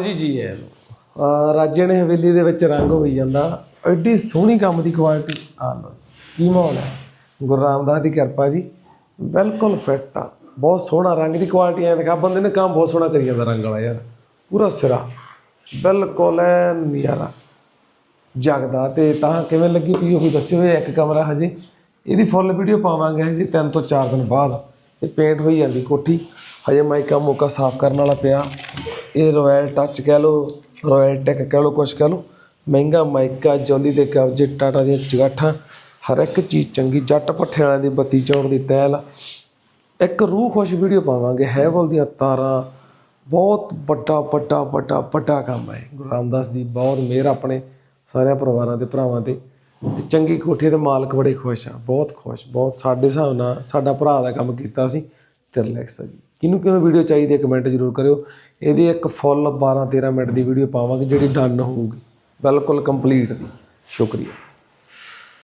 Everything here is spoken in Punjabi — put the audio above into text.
ਜੀ ਜੀ ਹੈ ਰਾਜੇ ਨੇ ਹਵੇਲੀ ਦੇ ਵਿੱਚ ਰੰਗ ਹੋਈ ਜਾਂਦਾ। ਐਡੀ ਸੋਹਣੀ ਕੰਮ ਦੀ ਕੁਆਲਿਟੀ ਆ ਲਓ ਕੀ ਮਾਹੌਲ ਹੈ? ਗੁਰੂ ਰਾਮਦਾਸ ਦੀ ਕਿਰਪਾ ਜੀ, ਬਿਲਕੁਲ ਫਿੱਟ ਆ। ਬਹੁਤ ਸੋਹਣਾ ਰੰਗ ਦੀ ਕੁਆਲਿਟੀ ਐ ਦਿਖਾ, ਬੰਦੇ ਨੇ ਕੰਮ ਬਹੁਤ ਸੋਹਣਾ ਕਰੀ ਜਾਂਦਾ ਰੰਗ ਵਾਲਾ ਯਾਰ। ਪੂਰਾ ਸਿਰਾ। ਬਿਲਕੁਲ ਐ ਨਿਆਰਾ ਜਗਦਾ ਤੇ ਤਾਂ ਕਿਵੇਂ ਲੱਗੀ ਪਈ ਉਹ ਵੀ ਦੱਸਿਓ ਇੱਕ ਕਮਰਾ ਹਜੇ। ਇਹਦੀ ਫੁੱਲ ਵੀਡੀਓ ਪਾਵਾਂਗੇ ਹਜੇ ਤਿੰਨ ਤੋਂ ਚਾਰ ਦਿਨ ਬਾਅਦ। ਇਹ ਪੇਂਟ ਹੋਈ ਜਾਂਦੀ ਕੋਠੀ। ਹਜੇ ਮਾਈਕਾ ਮੋਕਾ ਸਾਫ਼ ਕਰਨ ਵਾਲਾ ਪਿਆ। ਇਹ ਰਾਇਲ ਟੱਚ ਕਹਿ ਲਓ ਰਾਇਲ ਟੈਕ ਕਹਿ ਲਓ, ਕੁਛ ਕਹਿ ਲਓ। ਮਹਿੰਗਾ ਮਾਈਕਾ, ਜੋਲੀ ਦੇ ਕਬਜੇ, ਟਾਟਾ ਦੀਆਂ ਚਗਾਠਾਂ ਹਰ ਇੱਕ ਚੀਜ਼ ਚੰਗੀ, ਜੱਟ ਪੱਠੇ ਵਾਲਿਆਂ ਦੀ ਬੱਤੀ ਚੌੜ ਦੀ ਟਹਿਲ ਇੱਕ ਰੂਹ ਖੁਸ਼ ਵੀਡੀਓ ਪਾਵਾਂਗੇ, ਹੈਵਲ ਦੀਆਂ ਤਾਰਾਂ। ਬਹੁਤ ਵੱਡਾ ਵੱਡਾ ਵੱਡਾ ਵੱਡਾ ਕੰਮ ਹੈ। ਗੁਰੂ ਰਾਮਦਾਸ ਦੀ ਬਹੁਤ ਮਿਹਰ ਆਪਣੇ ਸਾਰਿਆਂ ਪਰਿਵਾਰਾਂ ਤੇ ਭਰਾਵਾਂ ਤੇ। ਤੇ ਚੰਗੀ ਕੋਠੀ ਦੇ ਮਾਲਕ ਬੜੇ ਖੁਸ਼ ਆ, ਬਹੁਤ ਖੁਸ਼, ਬਹੁਤ ਸਾਡੇ ਹਿਸਾਬ ਨਾਲ ਸਾਡਾ ਭਰਾ ਦਾ ਕੰਮ ਕੀਤਾ ਸੀ ਤੇ ਰਿਲੈਕਸ ਆ ਜੀ। ਕਿਹਨੂੰ ਕਿਹਨੂੰ ਵੀਡੀਓ ਚਾਹੀਦੀ ਹੈ ਕਮੈਂਟ ਜ਼ਰੂਰ ਕਰਿਓ। ਇਹਦੀ ਇੱਕ ਫੁੱਲ 12 13 ਮਿੰਟ ਦੀ ਵੀਡੀਓ ਪਾਵਾਂਗੇ ਜਿਹੜੀ ਡਨ ਹੋਊਗੀ। ਬਿਲਕੁਲ ਕੰਪਲੀਟ ਦੀ। ਸ਼ੁਕਰੀਆ।